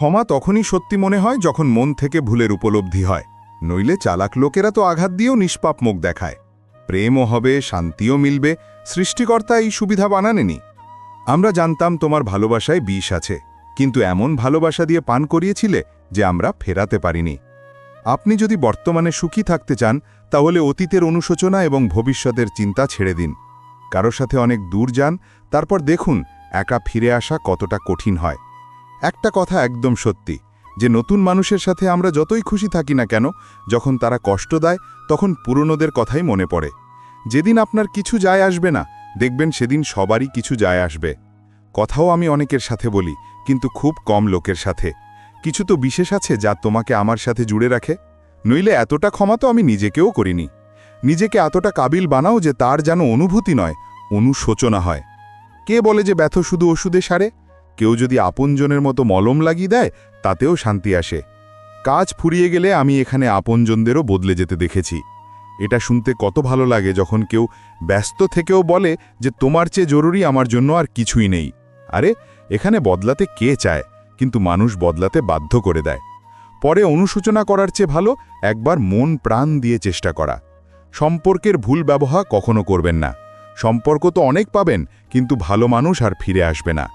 ক্ষমা তখনই সত্যি মনে হয় যখন মন থেকে ভুলের উপলব্ধি হয়। নইলে চালাক লোকেরা তো আঘাত দিয়েও নিষ্পাপ মুখ দেখায়। প্রেমও হবে, শান্তিও মিলবে, সৃষ্টিকর্তা এই সুবিধা বানানেনি। আমরা জানতাম তোমার ভালোবাসায় বিষ আছে, কিন্তু এমন ভালোবাসা দিয়ে পান করিয়েছিলে যে আমরা ফেরাতে পারিনি। আপনি যদি বর্তমানে সুখী থাকতে চান, তাহলে অতীতের অনুশোচনা এবং ভবিষ্যতের চিন্তা ছেড়ে দিন। কারও সাথে অনেক দূর যান, তারপর দেখুন, একা ফিরে আসা কতটা কঠিন হয়। একটা কথা একদম সত্যি, যে নতুন মানুষের সাথে আমরা যতই খুশি থাকি না কেন, যখন তারা কষ্ট দেয়, তখন পুরনোদের কথাই মনে পড়ে। যেদিন আপনার কিছু যায় আসবে না, দেখবেন সেদিন সবারই কিছু যায় আসবে। কথাও আমি অনেকের সাথে বলি, কিন্তু খুব কম লোকের সাথে। কিছু তো বিশেষ আছে যা তোমাকে আমার সাথে জুড়ে রাখে? নইলে এতটা ক্ষমা তো আমি নিজেকেও করিনি। নিজেকে এতটা কাবিল বানাও যে তার যেন অনুভূতি নয়, অনুশোচনা হয়। কে বলে যে ব্যথ শুধু ওষুধে সারে? কেউ যদি আপনজনের মতো মলম লাগিয়ে দেয়, তাতেও শান্তি আসে। কাজ ফুরিয়ে গেলে আমি এখানে আপনজনদেরও বদলে যেতে দেখেছি। এটা শুনতে কত ভালো লাগে যখন কেউ ব্যস্ত থেকেও বলে যে, তোমার চেয়ে জরুরি আমার জন্য আর কিছুই নেই। আরে, এখানে বদলাতে কে চায়? কিন্তু মানুষ বদলাতে বাধ্য করে দেয়। পরে অনুশোচনা করার চেয়ে ভালো একবার মন প্রাণ দিয়ে চেষ্টা করা। সম্পর্কের ভুল ব্যবহার কখনো করবেন না। সম্পর্ক তো অনেক পাবেন, কিন্তু ভালো মানুষ আর ফিরে আসবে না।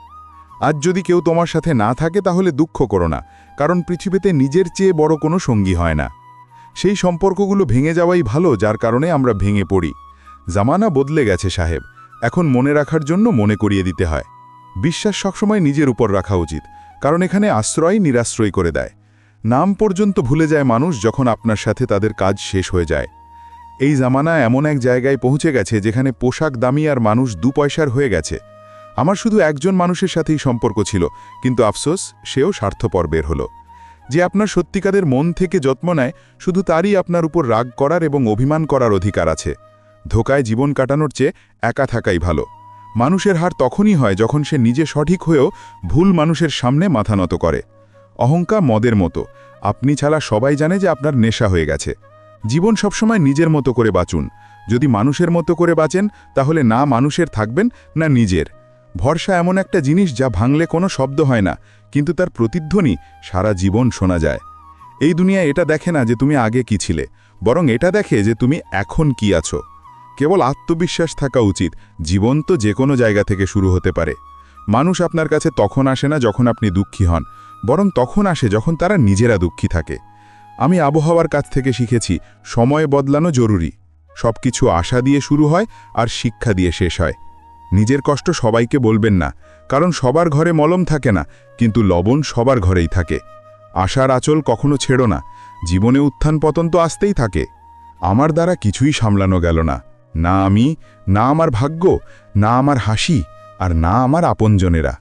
আজ যদি কেউ তোমার সাথে না থাকে, তাহলে দুঃখ করো না, কারণ পৃথিবীতে নিজের চেয়ে বড় কোনো সঙ্গী হয় না। সেই সম্পর্কগুলো ভেঙে যাওয়াই ভালো, যার কারণে আমরা ভেঙে পড়ি। জামানা বদলে গেছে সাহেব, এখন মনে রাখার জন্য মনে করিয়ে দিতে হয়। বিশ্বাস সবসময় নিজের উপর রাখা উচিত, কারণ এখানে আশ্রয় নিরাশ্রয় করে দেয়। নাম পর্যন্ত ভুলে যায় মানুষ যখন আপনার সাথে তাদের কাজ শেষ হয়ে যায়। এই জামানা এমন এক জায়গায় পৌঁছে গেছে যেখানে পোশাক দামি আর মানুষ দু পয়সার হয়ে গেছে। আমার শুধু একজন মানুষের সাথেই সম্পর্ক ছিল, কিন্তু আফসোস, সেও স্বার্থপর বের হলো। যে আপনার সত্যিকারের মন থেকে যত্ন নেয়, শুধু তারই আপনার উপর রাগ করার এবং অভিমান করার অধিকার আছে। ধোকায় জীবন কাটানোর চেয়ে একা থাকাই ভালো। মানুষের হার তখনই হয় যখন সে নিজে সঠিক হয়েও ভুল মানুষের সামনে মাথা নত করে। অহংকার মদের মতো। আপনি ছাড়া সবাই জানে যে আপনার নেশা হয়ে গেছে। জীবন সবসময় নিজের মতো করে বাঁচুন। যদি মানুষের মতো করে বাঁচেন, তাহলে না মানুষের থাকবেন, না নিজের। ভরসা এমন একটা জিনিস যা ভাঙলে কোনো শব্দ হয় না, কিন্তু তার প্রতিধ্বনি সারা জীবন শোনা যায়। এই দুনিয়া এটা দেখে না যে তুমি আগে কি ছিলে, বরং এটা দেখে যে তুমি এখন কি আছো। কেবল আত্মবিশ্বাস থাকা উচিত, জীবন তো যে কোনো জায়গা থেকে শুরু হতে পারে। মানুষ আপনার কাছে তখন আসে না যখন আপনি দুঃখী হন, বরং তখন আসে যখন তারা নিজেরা দুঃখী থাকে। আমি আবহাওয়ার কাছ থেকে শিখেছি, সময় বদলানো জরুরি। সব কিছু আশা দিয়ে শুরু হয় আর শিক্ষা দিয়ে শেষ হয়। নিজের কষ্ট সবাইকে বলবেন না, কারণ সবার ঘরে মলম থাকে না, কিন্তু লবণ সবার ঘরেই থাকে। আশার আচল কখনো ছেড়ো না, জীবনে উত্থান পতন তো আসতেই থাকে। আমার দ্বারা কিছুই সামলানো গেল না না আমি, না আমার ভাগ্য, না আমার হাসি, আর না আমার আপনজনেরা।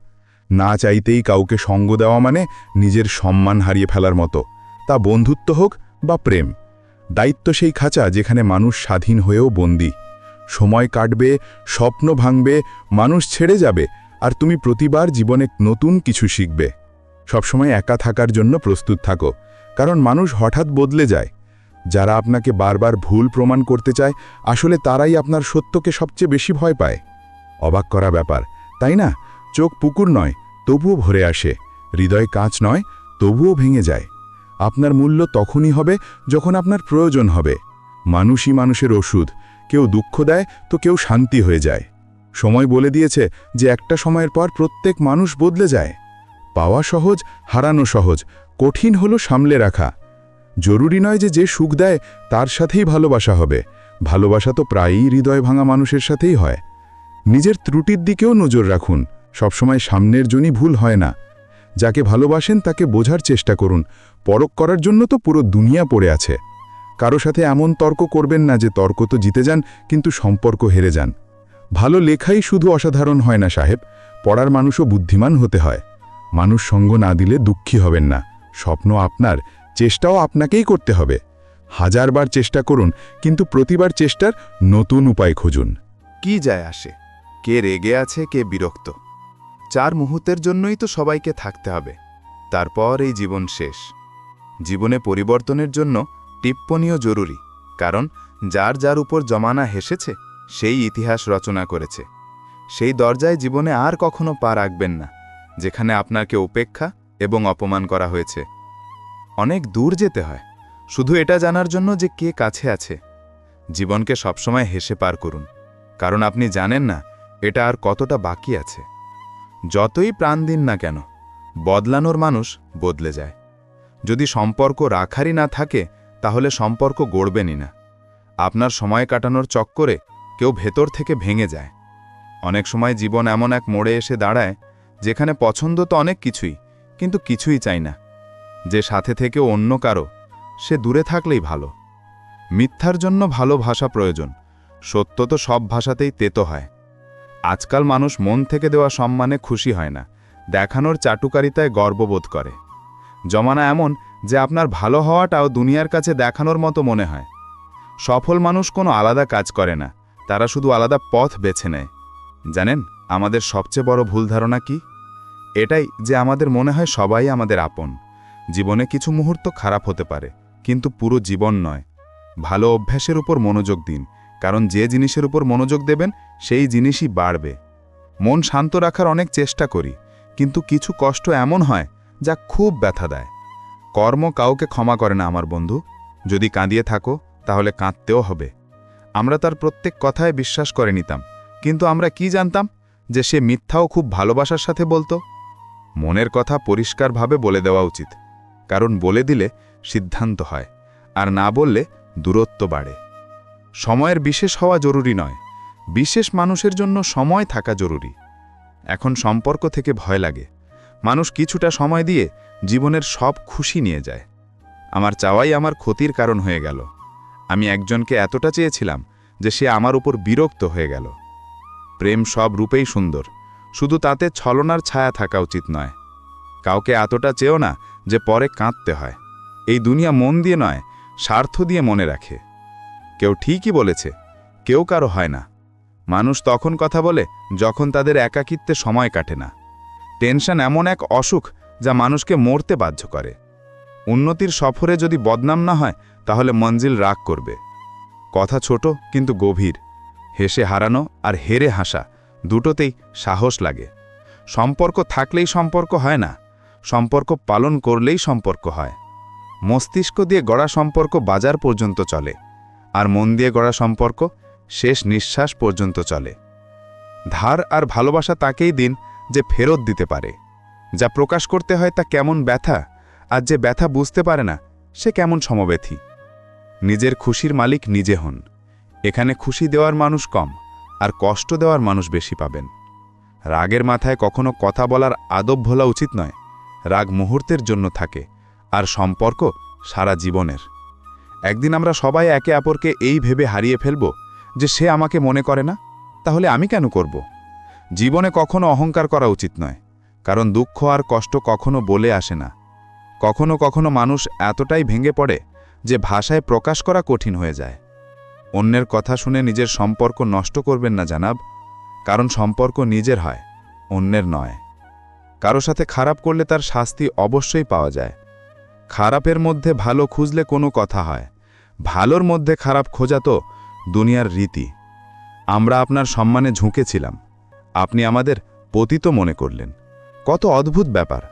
না চাইতেই কাউকে সঙ্গ দেওয়া মানে নিজের সম্মান হারিয়ে ফেলার মতো, তা বন্ধুত্ব হোক বা প্রেম। দায়িত্ব সেই খাঁচা যেখানে মানুষ স্বাধীন হয়েও বন্দী। সময় কাটবে, স্বপ্ন ভাঙবে, মানুষ ছেড়ে যাবে, আর তুমি প্রতিবার জীবনে নতুন কিছু শিখবে। সবসময় একা থাকার জন্য প্রস্তুত থাকো, কারণ মানুষ হঠাৎ বদলে যায়। যারা আপনাকে বারবার ভুল প্রমাণ করতে চায়, আসলে তারাই আপনার সত্যকে সবচেয়ে বেশি ভয় পায়। অবাক করা ব্যাপার, তাই না? চোখ পুকুর নয়, তবুও ভরে আসে। হৃদয় কাঁচ নয়, তবুও ভেঙে যায়। আপনার মূল্য তখনই হবে যখন আপনার প্রয়োজন হবে। মানুষই মানুষের ওষুধ কেউ দুঃখ দেয়, তো কেউ শান্তি হয়ে যায়। সময় বলে দিয়েছে যে একটা সময়ের পর প্রত্যেক মানুষ বদলে যায়। পাওয়া সহজ, হারানো সহজ, কঠিন হলো সামলে রাখা। জরুরি নয় যে যে সুখ দেয়, তার সাথেই ভালোবাসা হবে। ভালোবাসা তো প্রায়ই হৃদয় ভাঙা মানুষের সাথেই হয়। নিজের ত্রুটির দিকেও নজর রাখুন। সবসময় সামনের জনই ভুল হয় না। যাকে ভালোবাসেন তাকে বোঝার চেষ্টা করুন। পরক করার জন্য তো পুরো দুনিয়া পড়ে আছে। কারও সাথে এমন তর্ক করবেন না যে তর্ক তো জিতে যান, কিন্তু সম্পর্ক হেরে যান। ভালো লেখাই শুধু অসাধারণ হয় না, সাহেব। পড়ার মানুষও বুদ্ধিমান হতে হয়। মানুষ সঙ্গ না দিলে দুঃখী হবেন না। স্বপ্ন আপনার, চেষ্টাও আপনাকেই করতে হবে। হাজারবার চেষ্টা করুন, কিন্তু প্রতিবার চেষ্টার নতুন উপায় খুঁজুন। কি যায় আসে? কে রেগে আছে, কে বিরক্ত? চার মুহূর্তের জন্যই তো সবাইকে থাকতে হবে। তারপর এই জীবন শেষ। জীবনে পরিবর্তনের জন্য টিপ্পণীও জরুরি, কারণ যার যার উপর জমানা হেসেছে, সেই ইতিহাস রচনা করেছে। সেই দরজায় জীবনে আর কখনো পা রাখবেন না, যেখানে আপনাকে উপেক্ষা এবং অপমান করা হয়েছে। অনেক দূর যেতে হয়, শুধু এটা জানার জন্য যে কে কাছে আছে। জীবনকে সবসময় হেসে পার করুন, কারণ আপনি জানেন না, এটা আর কতটা বাকি আছে। যতই প্রাণ দিন না কেন, বদলানোর মানুষ বদলে যায়। যদি সম্পর্ক রাখারই না থাকে তাহলে সম্পর্ক গড়বেনই না। আপনার সময় কাটানোর চক্করে কেউ ভেতর থেকে ভেঙে যায়। অনেক সময় জীবন এমন এক মোড়ে এসে দাঁড়ায়, যেখানে পছন্দ তো অনেক কিছুই, কিন্তু কিছুই চাই না। যে সাথে থেকে অন্য কারও, সে দূরে থাকলেই ভালো। মিথ্যার জন্য ভালো ভাষা প্রয়োজন, সত্য তো সব ভাষাতেই তেতো হয়। আজকাল মানুষ মন থেকে দেওয়া সম্মানে খুশি হয় না, দেখানোর চাটুকারিতায় গর্ববোধ করে। জমানা এমন যে আপনার ভালো হওয়াটাও দুনিয়ার কাছে দেখানোর মতো মনে হয়। সফল মানুষ কোনো আলাদা কাজ করে না, তারা শুধু আলাদা পথ বেছে নেয়। জানেন, আমাদের সবচেয়ে বড় ভুল ধারণা কি? এটাই যে আমাদের মনে হয় সবাই আমাদের আপন। জীবনে কিছু মুহূর্ত খারাপ হতে পারে, কিন্তু পুরো জীবন নয়। ভালো অভ্যাসের উপর মনোযোগ দিন, কারণ যে জিনিসের উপর মনোযোগ দেবেন, সেই জিনিসই বাড়বে। মন শান্ত রাখার অনেক চেষ্টা করি, কিন্তু কিছু কষ্ট এমন হয় যা খুব ব্যথা দেয়। কর্ম কাউকে ক্ষমা করে না, আমার বন্ধু। যদি কাঁদিয়ে থাকো, তাহলে কাঁদতেও হবে। আমরা তার প্রত্যেক কথায় বিশ্বাস করে নিতাম। কিন্তু আমরা কি জানতাম যে সে মিথ্যাও খুব ভালোবাসার সাথে বলতো? মনের কথা পরিষ্কারভাবে বলে দেওয়া উচিত। কারণ বলে দিলে সিদ্ধান্ত হয়, আর না বললে দূরত্ব বাড়ে। সময়ের বিশেষ হওয়া জরুরি নয়। বিশেষ মানুষের জন্য সময় থাকা জরুরি। এখন সম্পর্ক থেকে ভয় লাগে। মানুষ কিছুটা সময় দিয়ে জীবনের সব খুশি নিয়ে যায়। আমার চাওয়াই আমার ক্ষতির কারণ হয়ে গেল। আমি একজনকে এতটা চেয়েছিলাম যে সে আমার উপর বিরক্ত হয়ে গেল। প্রেম সব রূপেই সুন্দর, শুধু তাতে ছলনার ছায়া থাকা উচিত নয়। কাউকে এতটা চেয়েও না যে পরে কাঁদতে হয়। এই দুনিয়া মন দিয়ে নয়, স্বার্থ দিয়ে মনে রাখে। কেউ ঠিকই বলেছে, কেউ কারও হয় না। মানুষ তখন কথা বলে যখন তাদের একাকিত্বে সময় কাটে না। টেনশন এমন এক অসুখ যা মানুষকে মরতে বাধ্য করে। উন্নতির সফরে যদি বদনাম না হয়, তাহলে মঞ্জিল রাগ করবে। কথা ছোট কিন্তু গভীর। হেসে হারানো আর হেরে হাসা দুটোতেই সাহস লাগে। সম্পর্ক থাকলেই সম্পর্ক হয় না, সম্পর্ক পালন করলেই সম্পর্ক হয়। মস্তিষ্ক দিয়ে গড়া সম্পর্ক বাজার পর্যন্ত চলে, আর মন দিয়ে গড়া সম্পর্ক শেষ নিঃশ্বাস পর্যন্ত চলে। ধার আর ভালোবাসা তাকেই দিন যে ফেরত দিতে পারে। যা প্রকাশ করতে হয় তা কেমন ব্যথা, আর যে ব্যথা বুঝতে পারে না, সে কেমন সমব্যথী। নিজের খুশির মালিক নিজে হন। এখানে খুশি দেওয়ার মানুষ কম, আর কষ্ট দেওয়ার মানুষ বেশি পাবেন। রাগের মাথায় কখনো কথা বলার আদব ভোলা উচিত নয়। রাগ মুহূর্তের জন্য থাকে, আর সম্পর্ক সারা জীবনের। একদিন আমরা সবাই একে অপরকে এই ভেবে হারিয়ে ফেলব যে সে আমাকে মনে করে না, তাহলে আমি কেন করব? জীবনে কখনো অহংকার করা উচিত নয়, কারণ দুঃখ আর কষ্ট কখনো বলে আসে না। কখনো কখনো মানুষ এতটাই ভেঙে পড়ে যে ভাষায় প্রকাশ করা কঠিন হয়ে যায়। অন্যের কথা শুনে নিজের সম্পর্ক নষ্ট করবেন না, জানাব, কারণ সম্পর্ক নিজের হয়, অন্যের নয়। কারও সাথে খারাপ করলে তার শাস্তি অবশ্যই পাওয়া যায়। খারাপের মধ্যে ভালো খুঁজলে কোনো কথা হয়, ভালোর মধ্যে খারাপ খোঁজা তো দুনিয়ার রীতি। আমরা আপনার সম্মানে ঝুঁকেছিলাম। আপনি আমাদের পতিত মনে করলেন। কত অদ্ভুত ব্যাপার।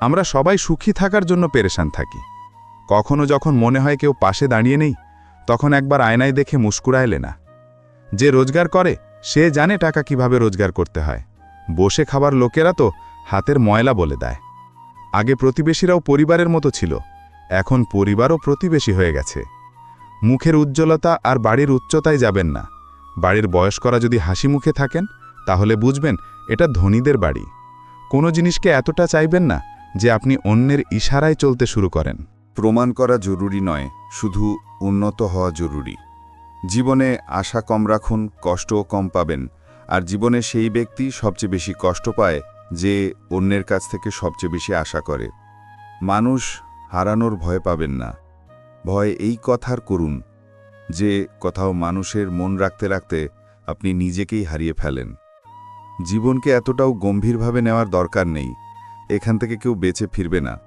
আমরা সবাই সুখী থাকার জন্য পেরেশান থাকি। কখনো যখন মনে হয় কেউ পাশে দাঁড়িয়ে নেই, তখন একবার আয়নায় দেখে মুস্কুরাইলে না। যে রোজগার করে, সে জানে টাকা কীভাবে রোজগার করতে হয়। বসে খাবার লোকেরা তো হাতের ময়লা বলে দেয়। আগে প্রতিবেশীরাও পরিবারের মতো ছিল, এখন পরিবারও প্রতিবেশী হয়ে গেছে। মুখের উজ্জ্বলতা আর বাড়ির উচ্চতায় যাবেন না। বাড়ির বয়স্করা যদি হাসি মুখে থাকেন তাহলে বুঝবেন, এটা ধনীদের বাড়ি। কোনো জিনিসকে এতটা চাইবেন না যে আপনি অন্যের ইশারায় চলতে শুরু করেন। প্রমাণ করা জরুরি নয়, শুধু উন্নত হওয়া জরুরি। জীবনে আশা কম রাখুন, কষ্টও কম পাবেন, আর জীবনে সেই ব্যক্তি সবচেয়ে বেশি কষ্ট পায় যে অন্যের কাছ থেকে সবচেয়ে বেশি আশা করে। মানুষ হারানোর ভয় পাবেন না। ভয় এই কথার করুন, যে কোথাও মানুষের মন রাখতে রাখতে আপনি নিজেকেই হারিয়ে ফেলেন। জীবনকে এতটাও গম্ভীরভাবে নেওয়ার দরকার নেই। এখান থেকে কেউ বেঁচে ফিরবে না।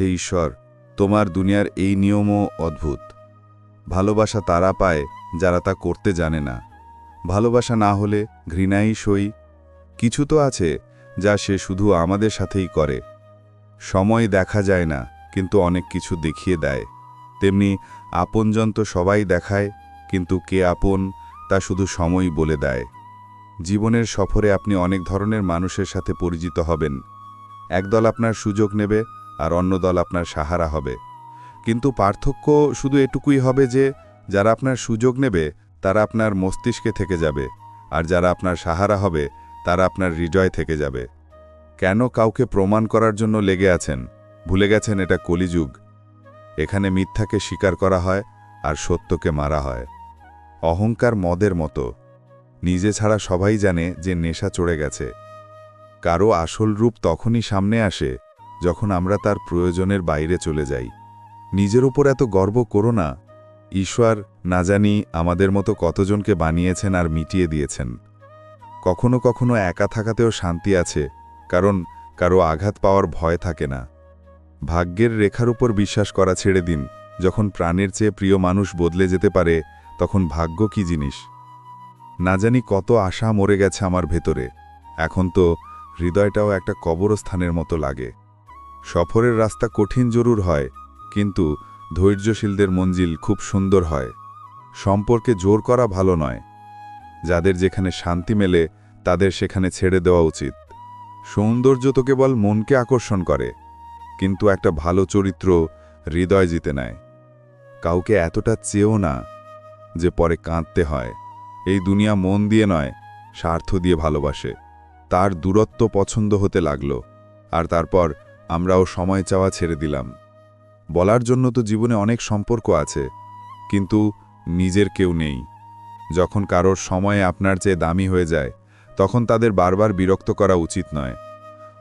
হে ঈশ্বর, তোমার দুনিয়ার এই নিয়মও অদ্ভুত। ভালোবাসা তারা পায় যারা তা করতে জানে না। ভালোবাসা না হলে ঘৃণাই সই। কিছু তো আছে যা সে শুধু আমাদের সাথেই করে। সময় দেখা যায় না, কিন্তু অনেক কিছু দেখিয়ে দেয়। তেমনি আপনজন তো সবাই দেখায়, কিন্তু কে আপন তা শুধু সময়ই বলে দেয়। জীবনের সফরে আপনি অনেক ধরনের মানুষের সাথে পরিচিত হবেন। একদল আপনার সুযোগ নেবে আর অন্য দল আপনার সাহারা হবে। কিন্তু পার্থক্য শুধু এটুকুই হবে যে, যারা আপনার সুযোগ নেবে, তারা আপনার মস্তিষ্কে থেকে যাবে, আর যারা আপনার সাহারা হবে, তারা আপনার হৃদয় থেকে যাবে। কেন কাউকে প্রমাণ করার জন্য লেগে আছেন? ভুলে গেছেন এটা কলিযুগ। এখানে মিথ্যাকে স্বীকার করা হয় আর সত্যকে মারা হয়। অহংকার মদের মতো। নিজে ছাড়া সবাই জানে যে নেশা চড়ে গেছে। কারও আসল রূপ তখনই সামনে আসে যখন আমরা তার প্রয়োজনের বাইরে চলে যাই। নিজের ওপর এত গর্ব করো না। ঈশ্বর, না জানি আমাদের মতো কতজনকে বানিয়েছেন আর মিটিয়ে দিয়েছেন। কখনো কখনো একা থাকাতেও শান্তি আছে, কারণ কারও আঘাত পাওয়ার ভয় থাকে না। ভাগ্যের রেখার উপর বিশ্বাস করা ছেড়ে দিন, যখন প্রাণের চেয়ে প্রিয় মানুষ বদলে যেতে পারে, তখন ভাগ্য কি জিনিস? না জানি কত আশা মরে গেছে আমার ভেতরে। এখন তো হৃদয়টাও একটা কবরস্থানের মতো লাগে। সফরের রাস্তা কঠিন জরুর হয়, কিন্তু ধৈর্যশীলদের মঞ্জিল খুব সুন্দর হয়। সম্পর্কে জোর করা ভালো নয়। যাদের যেখানে শান্তি মেলে, তাদের সেখানে ছেড়ে দেওয়া উচিত। সৌন্দর্য তো কেবল মনকে আকর্ষণ করে, কিন্তু একটা ভালো চরিত্র হৃদয় জিতে নেয়। কাউকে এতটা চেয়েও না যে পরে কাঁদতে হয়। এই দুনিয়া মন দিয়ে নয়, স্বার্থ দিয়ে ভালোবাসে। তার দূরত্ব পছন্দ হতে লাগল, আর তারপর আমরাও সময় চাওয়া ছেড়ে দিলাম। বলার জন্য তো জীবনে অনেক সম্পর্ক আছে, কিন্তু নিজের কেউ নেই। যখন কারোর সময়ে আপনার চেয়ে দামি হয়ে যায়, তখন তাদের বারবার বিরক্ত করা উচিত নয়।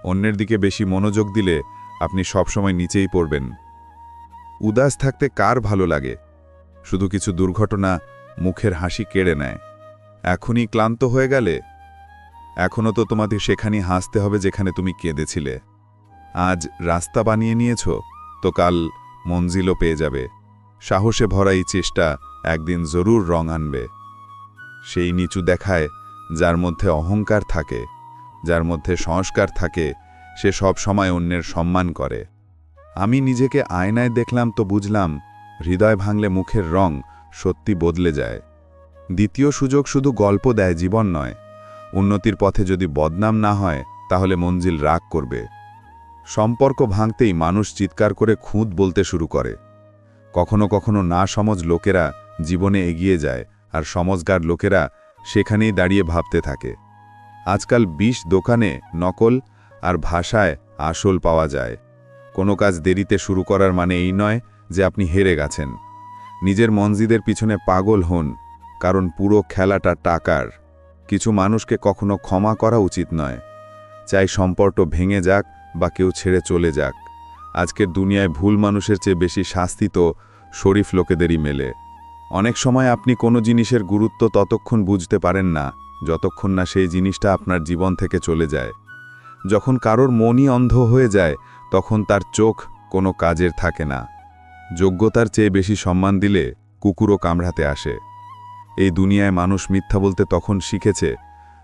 অন্যের দিকে বেশি মনোযোগ দিলে আপনি সবসময় নিচেই পড়বেন। উদাস থাকতে কার ভালো লাগে? শুধু কিছু দুর্ঘটনা মুখের হাসি কেড়ে নেয়। এখনই ক্লান্ত হয়ে গেলে? এখনও তো তোমাদের সেখানেই হাসতে হবে যেখানে তুমি কেঁদেছিলে। আজ রাস্তা বানিয়ে নিয়েছ, তো কাল মঞ্জিলও পেয়ে যাবে। সাহসে ভরা এই চেষ্টা একদিন জরুর রং আনবে। সেই নিচু দেখায় যার মধ্যে অহংকার থাকে, যার মধ্যে সংস্কার থাকে, সে সব সময় অন্যের সম্মান করে। আমি নিজেকে আয়নায় দেখলাম তো বুঝলাম, হৃদয় ভাঙলে মুখের রং সত্যি বদলে যায়। দ্বিতীয় সুযোগ শুধু গল্প দেয় জীবন নয়। উন্নতির পথে যদি বদনাম না হয়, তাহলে মঞ্জিল রাগ করবে। সম্পর্ক ভাঙতেই মানুষ চিৎকার করে খুঁত বলতে শুরু করে। কখনো কখনো না সমজ লোকেরা জীবনে এগিয়ে যায়, আর সমজগার লোকেরা সেখানেই দাঁড়িয়ে ভাবতে থাকে। আজকাল বিষ দোকানে নকল আর ভাষায় আসল পাওয়া যায়। কোনো কাজ দেরিতে শুরু করার মানে এই নয় যে আপনি হেরে গেছেন। নিজের মঞ্জিদের পিছনে পাগল হন। কারণ পুরো খেলাটা টাকার। কিছু মানুষকে কখনো ক্ষমা করা উচিত নয়। চাই সম্পর্ক ভেঙে যাক বা কেউ ছেড়ে চলে যাক। আজকের দুনিয়ায় ভুল মানুষের চেয়ে বেশি শাস্তি তো শরীফ লোকেদেরই মেলে। অনেক সময় আপনি কোনো জিনিসের গুরুত্ব ততক্ষণ বুঝতে পারেন না, যতক্ষণ না সেই জিনিসটা আপনার জীবন থেকে চলে যায়। যখন কারোর মনই অন্ধ হয়ে যায়, তখন তার চোখ কোনো কাজের থাকে না। যোগ্যতার চেয়ে বেশি সম্মান দিলে কুকুরও কামড়াতে আসে। এই দুনিয়ায় মানুষ মিথ্যা বলতে তখন শিখেছে,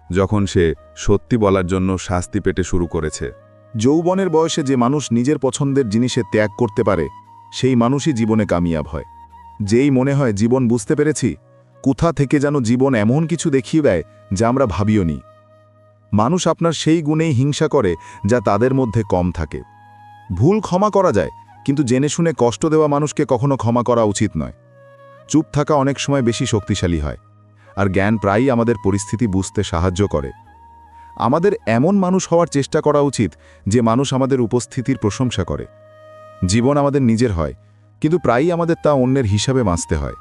যখন সে সত্যি বলার জন্য শাস্তি পেটে শুরু করেছে। যৌবনের বয়সে যে মানুষ নিজের পছন্দের জিনিসে ত্যাগ করতে পারে, সেই মানুষই জীবনে কামিয়াব হয়। যেই মনে হয়, জীবন বুঝতে পেরেছি? কোথা থেকে যেন জীবন এমন কিছু দেখিয়ে দেয়, যা আমরা ভাবিও নি? মানুষ আপনার সেই গুণেই হিংসা করে, যা তাদের মধ্যে কম থাকে। ভুল ক্ষমা করা যায়, কিন্তু জেনে শুনে কষ্ট দেওয়া মানুষকে কখনো ক্ষমা করা উচিত নয়। চুপ থাকা অনেক সময় বেশি শক্তিশালী হয়, আর জ্ঞান প্রায়ই আমাদের পরিস্থিতি বুঝতে সাহায্য করে। আমাদের এমন মানুষ হওয়ার চেষ্টা করা উচিত যে মানুষ আমাদের উপস্থিতির প্রশংসা করে। জীবন আমাদের নিজের হয়, কিন্তু প্রায়ই আমাদের তা অন্যের হিসাবে মাসতে হয়।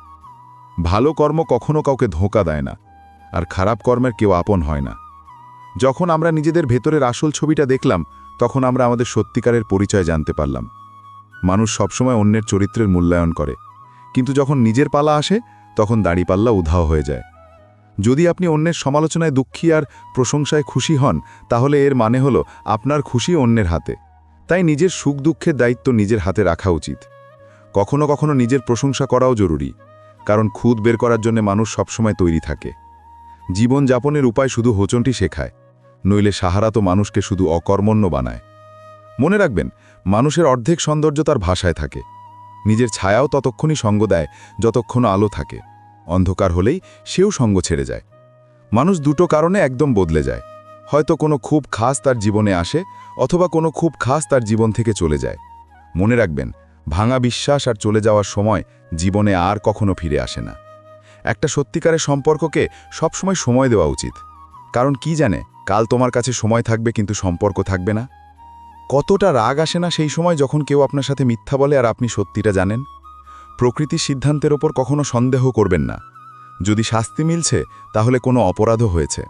ভালো কর্ম কখনো কাউকে ধোঁকা দেয় না, আর খারাপ কর্মের কেউ আপন হয় না। যখন আমরা নিজেদের ভেতরের আসল ছবিটা দেখলাম, তখন আমরা আমাদের সত্যিকারের পরিচয় জানতে পারলাম। মানুষ সবসময় অন্যের চরিত্রের মূল্যায়ন করে কিন্তু যখন নিজের পালা আসে, তখন দাড়িপাল্লা উধাও হয়ে যায়। যদি আপনি অন্যের সমালোচনায় দুঃখী আর প্রশংসায় খুশি হন, তাহলে এর মানে হলো আপনার খুশি অন্যের হাতে। তাই নিজের সুখ দুঃখের দায়িত্ব নিজের হাতে রাখা উচিত। কখনো কখনো নিজের প্রশংসা করাও জরুরি, কারণ খুদ বের করার জন্য মানুষ সবসময় তৈরি থাকে। জীবন যাপনের উপায় শুধু হোচনটি শেখায়, নইলে সাহারা তো মানুষকে শুধু অকর্মণ্য বানায়। মনে রাখবেন, মানুষের অর্ধেক সৌন্দর্য তার ভাষায় থাকে। নিজের ছায়াও ততক্ষণই সঙ্গ দেয় যতক্ষণ আলো থাকে। অন্ধকার হলেই সেও সঙ্গ ছেড়ে যায়। মানুষ দুটো কারণে একদম বদলে যায়। হয়তো কোনো খুব খাস তার জীবনে আসে অথবা কোনো খুব খাস তার জীবন থেকে চলে যায়। মনে রাখবেন, ভাঙা বিশ্বাস আর চলে যাওয়ার সময় জীবনে আর কখনো ফিরে আসে না। একটা সত্যিকারের সম্পর্ককে সবসময় সময় দেওয়া উচিত। কারণ কি জানে, কাল তোমার কাছে সময় থাকবে কিন্তু সম্পর্ক থাকবে না। কতটা রাগ আসে না সেই সময় যখন কেউ আপনার সাথে মিথ্যা বলে আর আপনি সত্যিটা জানেন? প্রকৃতির সিদ্ধান্তের ওপর কখনো সন্দেহ করবেন না। যদি শাস্তি মিলছে, তাহলে কোনো অপরাধও হয়েছে।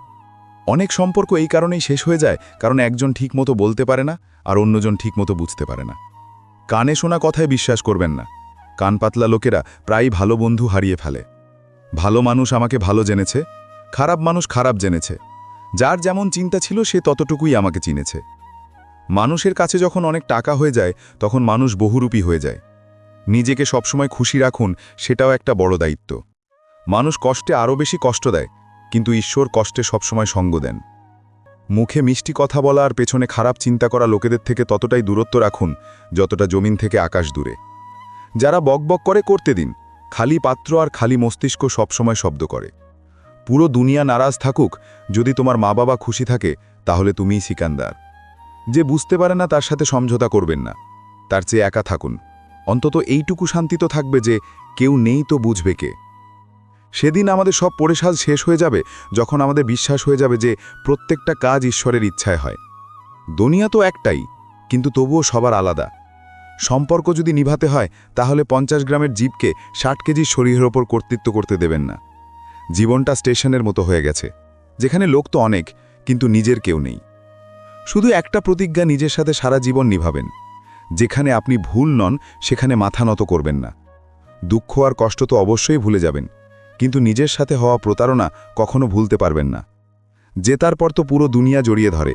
অনেক সম্পর্ক এই কারণেই শেষ হয়ে যায়, কারণ একজন ঠিকমতো বলতে পারে না আর অন্যজন ঠিকমতো বুঝতে পারে না। কানে শোনা কথায় বিশ্বাস করবেন না। কান পাতলা লোকেরা প্রায়ই ভালো বন্ধু হারিয়ে ফেলে। ভালো মানুষ আমাকে ভালো জেনেছে, খারাপ মানুষ খারাপ জেনেছে। যার যেমন চিন্তা ছিল, সে ততটুকুই আমাকে চিনেছে। মানুষের কাছে যখন অনেক টাকা হয়ে যায়, তখন মানুষ বহুরূপী হয়ে যায়। নিজেকে সবসময় খুশি রাখুন, সেটাও একটা বড় দায়িত্ব। মানুষ কষ্টে আরও বেশি কষ্ট দেয়, কিন্তু ঈশ্বর কষ্টে সবসময় সঙ্গ দেন। মুখে মিষ্টি কথা বলা আর পেছনে খারাপ চিন্তা করা লোকেদের থেকে ততটাই দূরত্ব রাখুন, যতটা জমিন থেকে আকাশ দূরে। যারা বকবক করে, করতে দিন। খালি পাত্র আর খালি মস্তিষ্ক সবসময় শব্দ করে। পুরো দুনিয়া নারাজ থাকুক, যদি তোমার মা বাবা খুশি থাকে, তাহলে তুমিই সিকান্দার। যে বুঝতে পারে না তার সাথে সমঝোতা করবেন না। তার চেয়ে একা থাকুন। অন্তত এইটুকু শান্তি তো থাকবে যে কেউ নেই তো বুঝবে কে। সেদিন আমাদের সব পরেশাল শেষ হয়ে যাবে যখন আমাদের বিশ্বাস হয়ে যাবে যে প্রত্যেকটা কাজ ঈশ্বরের ইচ্ছায় হয়। দুনিয়া তো একটাই, কিন্তু তবুও সবার আলাদা। সম্পর্ক যদি নিভাতে হয়, তাহলে পঞ্চাশ গ্রামের জীবকে ষাট কেজি শরীরের ওপর কর্তৃত্ব করতে দেবেন না। জীবনটা স্টেশনের মতো হয়ে গেছে। যেখানে লোক তো অনেক, কিন্তু নিজের কেউ নেই। শুধু একটা প্রতিজ্ঞা নিজের সাথে সারা জীবন নিভাবেন। যেখানে আপনি ভুল নন, সেখানে মাথা নত করবেন না। দুঃখ আর কষ্ট তো অবশ্যই ভুলে যাবেন, কিন্তু নিজের সাথে হওয়া প্রতারণা কখনো ভুলতে পারবেন না। জেতার পর তো পুরো দুনিয়া জড়িয়ে ধরে,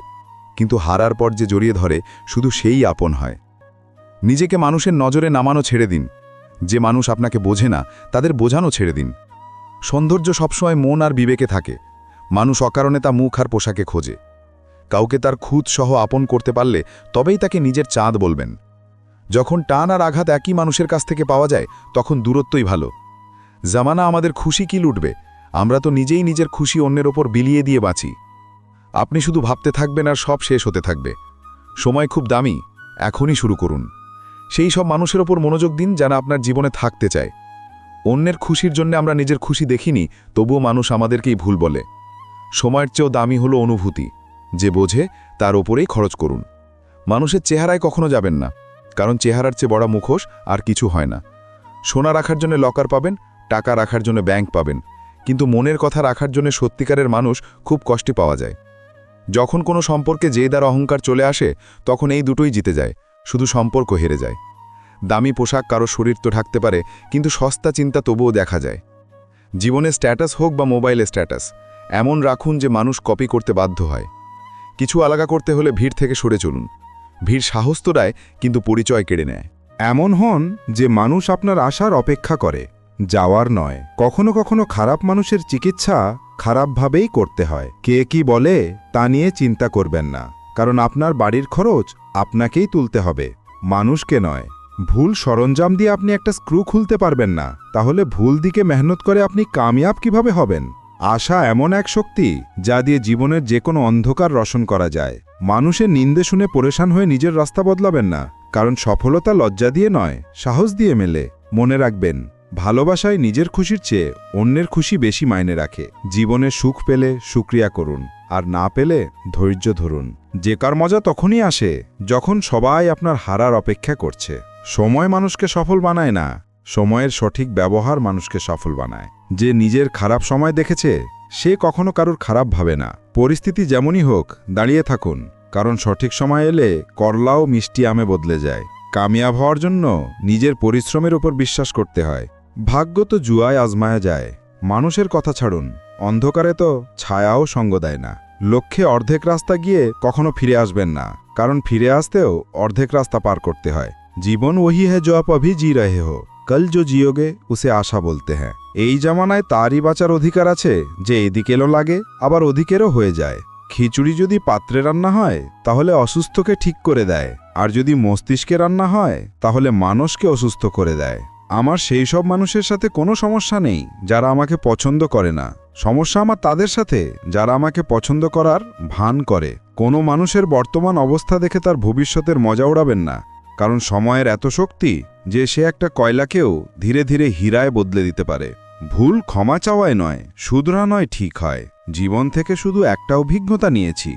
কিন্তু হারার পর যে জড়িয়ে ধরে, শুধু সেই আপন হয়। নিজেকে মানুষের নজরে নামানো ছেড়ে দিন। যে মানুষ আপনাকে বোঝে না, তাদের বোঝানো ছেড়ে দিন। সৌন্দর্য সবসময় মন আর বিবেকে থাকে। মানুষ অকারণে তা মুখ আর পোশাকে খোঁজে। কাউকে তার খুদ সহ আপন করতে পারলে তবেই তাকে নিজের চাঁদ বলবেন। যখন টান আর আঘাত একই মানুষের কাছ থেকে পাওয়া যায়, তখন দূরত্বই ভালো। জামানা আমাদের খুশি কি লুটবে? আমরা তো নিজেই নিজের খুশি অন্যের ওপর বিলিয়ে দিয়ে বাঁচি। আপনি শুধু ভাবতে থাকবেন আর সব শেষ হতে থাকবে। সময় খুব দামি, এখনই শুরু করুন। সেই সব মানুষের ওপর মনোযোগ দিন যারা আপনার জীবনে থাকতে চায়। অন্যের খুশির জন্য আমরা নিজের খুশি দেখিনি, তবুও মানুষ আমাদেরকেই ভুল বলে। সময়ের চেয়েও দামি হলো অনুভূতি। যে বোঝে তার ওপরেই খরচ করুন। মানুষের চেহারায় কখনো যাবেন না, কারণ চেহারার চেয়ে বড় মুখোশ আর কিছু হয় না। সোনা রাখার জন্য লকার পাবেন, টাকা রাখার জন্য ব্যাংক পাবেন, কিন্তু মনের কথা রাখার জন্য সত্যিকারের মানুষ খুব কষ্টে পাওয়া যায়। যখন কোনো সম্পর্কে জেদার অহংকার চলে আসে, তখন এই দুটোই জিতে যায়, শুধু সম্পর্ক হেরে যায়। দামি পোশাক কারও শরীর তো ঢাকতে পারে, কিন্তু সস্তা চিন্তা তবুও দেখা যায়। জীবনে স্ট্যাটাস হোক বা মোবাইলে স্ট্যাটাস, এমন রাখুন যে মানুষ কপি করতে বাধ্য হয়। কিছু আলাদা করতে হলে ভিড় থেকে সরে চলুন। ভিড় সাহস তো দেয়, কিন্তু পরিচয় কেড়ে নেয়। এমন হন যে মানুষ আপনার আশার অপেক্ষা করে, যাওয়ার নয়। কখনো কখনো খারাপ মানুষের চিকিৎসা খারাপভাবেই করতে হয়। কে কি বলে, তা নিয়ে চিন্তা করবেন না। কারণ আপনার বাড়ির খরচ আপনাকেই তুলতে হবে। মানুষকে নয়। ভুল সরঞ্জাম দিয়ে আপনি একটা স্ক্রু খুলতে পারবেন না। তাহলে ভুল দিকে মেহনত করে আপনি কামিয়াব কীভাবে হবেন? আশা এমন এক শক্তি যা দিয়ে জীবনের যে কোনো অন্ধকার রসন করা যায়। মানুষের নিন্দে শুনে পরেশান হয়ে নিজের রাস্তা বদলাবেন না, কারণ সফলতা লজ্জা দিয়ে নয়, সাহস দিয়ে মেলে। মনে রাখবেন ভালোবাসায় নিজের খুশির চেয়ে অন্যের খুশি বেশি মাইনে রাখে। জীবনে সুখ পেলে সুক্রিয়া করুন, আর না পেলে ধৈর্য ধরুন। যে কার মজা তখনই আসে, যখন সবাই আপনার হারার অপেক্ষা করছে। সময় মানুষকে সফল বানায় না সময়ের সঠিক ব্যবহার মানুষকে সফল বানায়। যে নিজের খারাপ সময় দেখেছে, সে কখনো কারুর খারাপ ভাবে না। পরিস্থিতি যেমনই হোক, দাঁড়িয়ে থাকুন, কারণ সঠিক সময় এলে করলাও মিষ্টি আমে বদলে যায়। কামিয়াব হওয়ার জন্য নিজের পরিশ্রমের ওপর বিশ্বাস করতে হয়। ভাগ্য তো জুয়ায় আজমায়া যায়। মানুষের কথা ছাড়ুন, অন্ধকারে তো ছায়াও সঙ্গ দেয় না। লক্ষ্যে অর্ধেক রাস্তা গিয়ে কখনো ফিরে আসবেন না, কারণ ফিরে আসতেও অর্ধেক রাস্তা পার করতে হয়। জীবন ওহি হে জো অভি জি রহে হো। কল জো জিওগে উসে আশা বলতে হ্যাঁ এই জামানায় তারই বাঁচার অধিকার আছে, যে এদিকেরও লাগে, আবার ওদিকেরও হয়ে যায়। খিচুড়ি যদি পাত্রে রান্না হয়, তাহলে অসুস্থকে ঠিক করে দেয়। আর যদি মস্তিষ্কে রান্না হয়, তাহলে মানুষকে অসুস্থ করে দেয়। আমার সেই সব মানুষের সাথে কোনো সমস্যা নেই, যারা আমাকে পছন্দ করে না। সমস্যা আমার তাদের সাথে, যারা আমাকে পছন্দ করার ভান করে। কোনো মানুষের বর্তমান অবস্থা দেখে তার ভবিষ্যতের মজা উড়াবেন না। কারণ সময়ের এত শক্তি যে সে একটা কয়লাকেও ধীরে ধীরে হীরায় বদলে দিতে পারে। ভুল ক্ষমা চাওয়ায় নয়, শুধরা নয় ঠিক হয়। জীবন থেকে শুধু একটা অভিজ্ঞতা নিয়েছি।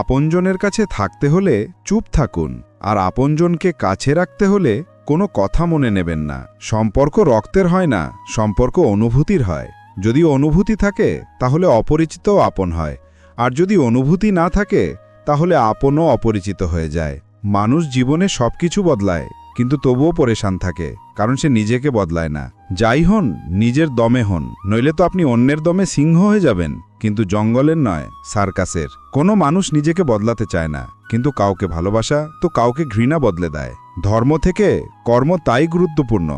আপনজনের কাছে থাকতে হলে চুপ থাকুন, আর আপনজনকে কাছে রাখতে হলে কোনো কথা মনে নেবেন না। সম্পর্ক রক্তের হয় না, সম্পর্ক অনুভূতির হয়। যদি অনুভূতি থাকে, তাহলে অপরিচিতও আপন হয়। আর যদি অনুভূতি না থাকে, তাহলে আপনও অপরিচিত হয়ে যায়। মানুষ জীবনে সবকিছু বদলায়, কিন্তু তবুও পরেশান থাকে, কারণ সে নিজেকে বদলায় না। যাই হন, নিজের দমে হন, নইলে তো আপনি অন্যের দমে সিংহ হয়ে যাবেন, কিন্তু জঙ্গলের নয়, সার্কাসের। কোনো মানুষ নিজেকে বদলাতে চায় না, কিন্তু কাউকে ভালোবাসা তো কাউকে ঘৃণা বদলে দেয়। ধর্ম থেকে কর্ম তাই গুরুত্বপূর্ণ,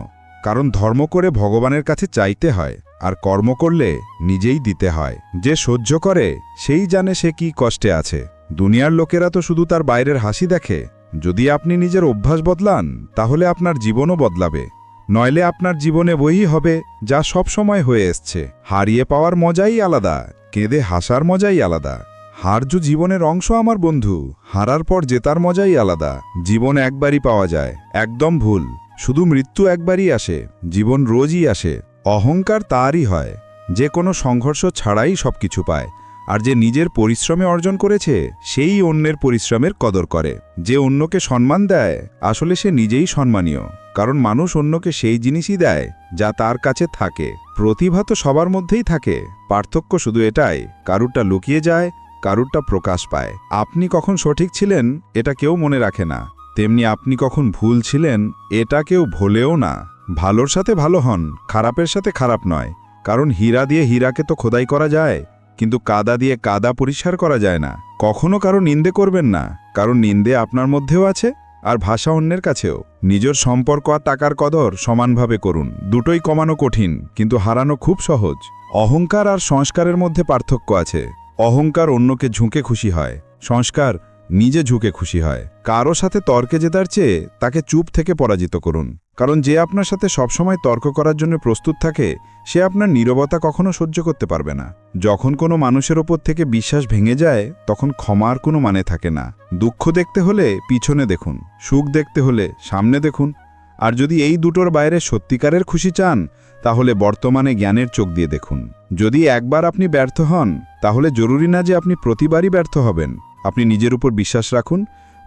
কারণ ধর্ম করে ভগবানের কাছে চাইতে হয়, আর কর্ম করলে নিজেই দিতে হয়। যে সহ্য করে, সেই জানে সে কি কষ্টে আছে। দুনিয়ার লোকেরা তো শুধু তার বাইরের হাসি দেখে যদি আপনি নিজের অভ্যাস বদলান, তাহলে আপনার জীবনও বদলাবে। নইলে আপনার জীবনে বই হবে, যা সব সময় হয়ে এসছে। হারিয়ে পাওয়ার মজাই আলাদা, কেঁদে হাসার মজাই আলাদা। হারজু জীবনের অংশ আমার বন্ধু, হারার পর জেতার মজাই আলাদা। জীবন একবারই পাওয়া যায়, একদম ভুল। শুধু মৃত্যু একবারই আসে, জীবন রোজই আসে। অহংকার তারই হয়, যে কোনো সংঘর্ষ ছাড়াই সবকিছু পায়। আর যে নিজের পরিশ্রমে অর্জন করেছে, সেই অন্যের পরিশ্রমের কদর করে। যে অন্যকে সম্মান দেয়, আসলে সে নিজেই সম্মানীয়। কারণ মানুষ অন্যকে সেই জিনিসই দেয়, যা তার কাছে থাকে। প্রতিভা তো সবার মধ্যেই থাকে। পার্থক্য শুধু এটাই, কারুরটা লুকিয়ে যায়, কারুরটা প্রকাশ পায়। আপনি কখন সঠিক ছিলেন, এটা কেউ মনে রাখে না। তেমনি আপনি কখন ভুল ছিলেন, এটা কেউ ভোলেও না। ভালোর সাথে ভালো হন, খারাপের সাথে খারাপ নয়। কারণ হীরা দিয়ে হীরাকে তো খোদাই করা যায়। কিন্তু কাদা দিয়ে কাদা পরিষ্কার করা যায় না। কখনো কারও নিন্দে করবেন না। কারণ নিন্দে আপনার মধ্যেও আছে, আর ভাষা অন্যের কাছেও। নিজের সম্পর্ক আর টাকার কদর সমানভাবে করুন। দুটোই কমানো কঠিন, কিন্তু হারানো খুব সহজ। অহংকার আর সংস্কারের মধ্যে পার্থক্য আছে। অহংকার অন্যকে ঝুঁকে খুশি হয়। সংস্কার নিজে ঝুঁকে খুশি হয়। কারও সাথে তর্কে জেতার চেয়ে তাকে চুপ থেকে পরাজিত করুন। কারণ যে আপনার সাথে সবসময় তর্ক করার জন্য প্রস্তুত থাকে, সে আপনার নীরবতা কখনো সহ্য করতে পারবে না। যখন কোনো মানুষের ওপর থেকে বিশ্বাস ভেঙে যায়, তখন ক্ষমার কোনো মানে থাকে না। দুঃখ দেখতে হলে পিছনে দেখুন, সুখ দেখতে হলে সামনে দেখুন। আর যদি এই দুটোর বাইরে সত্যিকারের খুশি চান, তাহলে বর্তমানে জ্ঞানের চোখ দিয়ে দেখুন। যদি একবার আপনি ব্যর্থ হন, তাহলে জরুরি না যে আপনি প্রতিবারই ব্যর্থ হবেন। আপনি নিজের উপর বিশ্বাস রাখুন,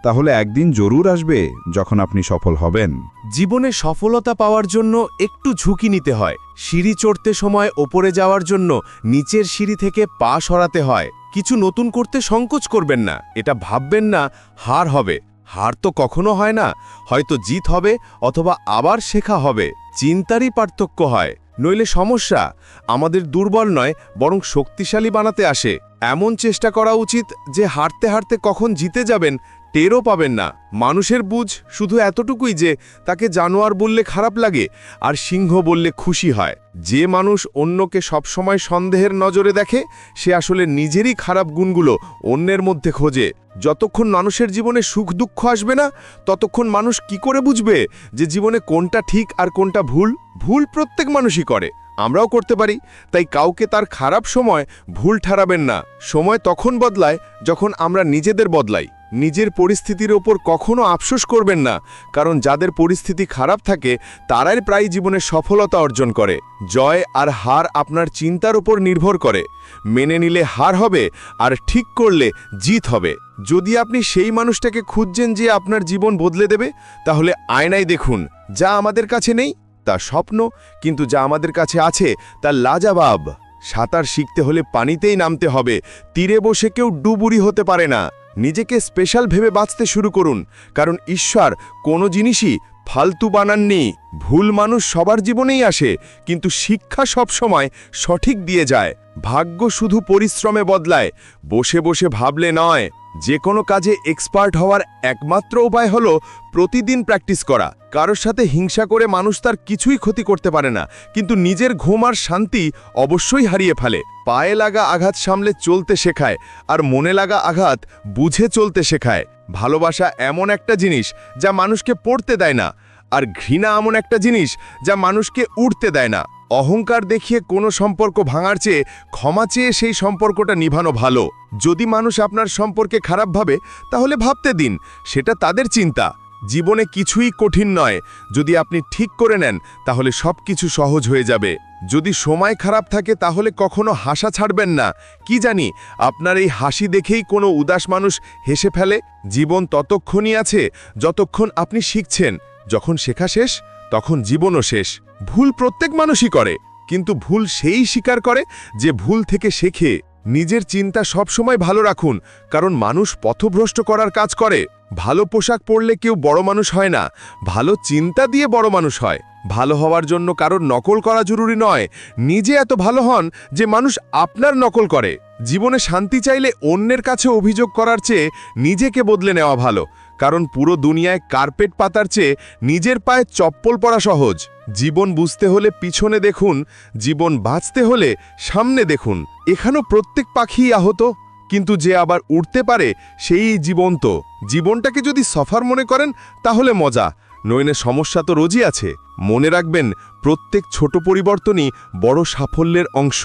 তাহলে একদিন জরুর আসবে যখন আপনি সফল হবেন। জীবনে সফলতা পাওয়ার জন্য একটু ঝুঁকি নিতে হয়। সিঁড়ি চড়তে সময় ওপরে যাওয়ার জন্য নিচের সিঁড়ি থেকে পা সরাতে হয়। কিছু নতুন করতে সংকোচ করবেন না। এটা ভাববেন না, হার হবে। হার তো কখনো হয় না। হয়তো জিত হবে অথবা আবার শেখা হবে। চিন্তারই পার্থক্য হয়। নইলে সমস্যা। আমাদের দুর্বল নয়, বরং শক্তিশালী বানাতে আসে। এমন চেষ্টা করা উচিত যে হারতে হারতে কখন জিতে যাবেন টেরও পাবেন না। মানুষের বুঝ শুধু এতটুকুই যে তাকে জানোয়ার বললে খারাপ লাগে আর সিংহ বললে খুশি হয়। যে মানুষ অন্যকে সবসময় সন্দেহের নজরে দেখে, সে আসলে নিজেরই খারাপ গুণগুলো অন্যের মধ্যে খোঁজে। যতক্ষণ মানুষের জীবনে সুখ দুঃখ আসবে না, ততক্ষণ মানুষ কি করে বুঝবে যে জীবনে কোনটা ঠিক আর কোনটা ভুল? ভুল প্রত্যেক মানুষই করে। আমরাও করতে পারি। তাই কাউকে তার খারাপ সময় ভুল ঠারাবেন না। সময় তখন বদলায় যখন আমরা নিজেদের বদলাই। নিজের পরিস্থিতির ওপর কখনো আফসোস করবেন না, কারণ যাদের পরিস্থিতি খারাপ থাকে, তারাই প্রায় জীবনে সফলতা অর্জন করে। জয় আর হার আপনার চিন্তার উপর নির্ভর করে। মেনে নিলে হার হবে, আর ঠিক করলে জিত হবে। যদি আপনি সেই মানুষটাকে খুঁজছেন যে আপনার জীবন বদলে দেবে, তাহলে আয়নায় দেখুন, যা আমাদের কাছে নেই, তা স্বপ্ন, কিন্তু যা আমাদের কাছে আছে, তা লাজাবাব। সাঁতার শিখতে হলে পানিতেই নামতে হবে, তীরে বসে কেউ ডুবুরি হতে পারে না। নিজেকে স্পেশাল ভেবে বাঁচতে শুরু করুন, কারণ ঈশ্বর কোনো জিনিসই ফালতু বানাননি। ভুল মানুষ সবার জীবনেই আসে, কিন্তু শিক্ষা সব সময় সঠিক দিয়ে যায়। ভাগ্য শুধু পরিশ্রমে বদলায়, বসে বসে ভাবলে নয়। যে কোনো কাজে এক্সপার্ট হওয়ার একমাত্র উপায় হল প্রতিদিন প্র্যাকটিস করা। কারোর সাথে হিংসা করে মানুষ তার কিছুই ক্ষতি করতে পারে না, কিন্তু নিজের ঘুম আর শান্তি অবশ্যই হারিয়ে ফেলে। পায়ে লাগা আঘাত সামলে চলতে শেখায়, আর মনে লাগা আঘাত বুঝে চলতে শেখায়। ভালোবাসা এমন একটা জিনিস যা মানুষকে পড়তে দেয় না, আর ঘৃণা এমন একটা জিনিস যা মানুষকে উড়তে দেয় না। অহংকার দেখিয়ে কোনো সম্পর্ক ভাঙার চেয়ে ক্ষমা চেয়ে সেই সম্পর্কটা নিভানো ভালো। যদি মানুষ আপনার সম্পর্কে খারাপ ভাবে, তাহলে ভাবতে দিন, সেটা তাদের চিন্তা। জীবনে কিছুই কঠিন নয়। যদি আপনি ঠিক করে নেন, তাহলে সব কিছু সহজ হয়ে যাবে। যদি সময় খারাপ থাকে, তাহলে কখনো হাসা ছাড়বেন না। কি জানি, আপনার এই হাসি দেখেই কোনো উদাস মানুষ হেসে ফেলে, জীবন ততক্ষণই আছে, যতক্ষণ আপনি শিখছেন। যখন শেখা শেষ তখন জীবনও শেষ। ভুল প্রত্যেক মানুষই করে, কিন্তু ভুল সেই স্বীকার করে যে ভুল থেকে শেখে। নিজের চিন্তা সবসময় ভালো রাখুন, কারণ মানুষ পথভ্রষ্ট করার কাজ করে। ভালো পোশাক পরলে কেউ বড় মানুষ হয় না, ভালো চিন্তা দিয়ে বড় মানুষ হয়। ভালো হওয়ার জন্য কারোর নকল করা জরুরি নয়। নিজে এত ভালো হন যে মানুষ আপনার নকল করে। জীবনে শান্তি চাইলে অন্যের কাছে অভিযোগ করার চেয়ে নিজেকে বদলে নেওয়া ভালো। কারণ পুরো দুনিয়ায় কার্পেট পাতার চেয়ে নিজের পায়ে চপ্পল পরা সহজ। জীবন বুঝতে হলে পিছনে দেখুন, জীবন বাঁচতে হলে সামনে দেখুন। এখানেও প্রত্যেক পাখি আহত, কিন্তু যে আবার উঠতে পারে সেই জীবন্ত। জীবনটাকে যদি সফার মনে করেন, তাহলে মজা। নইনে সমস্যা তো রোজই আছে। মনে রাখবেন, প্রত্যেক ছোট পরিবর্তনই বড় সাফল্যের অংশ।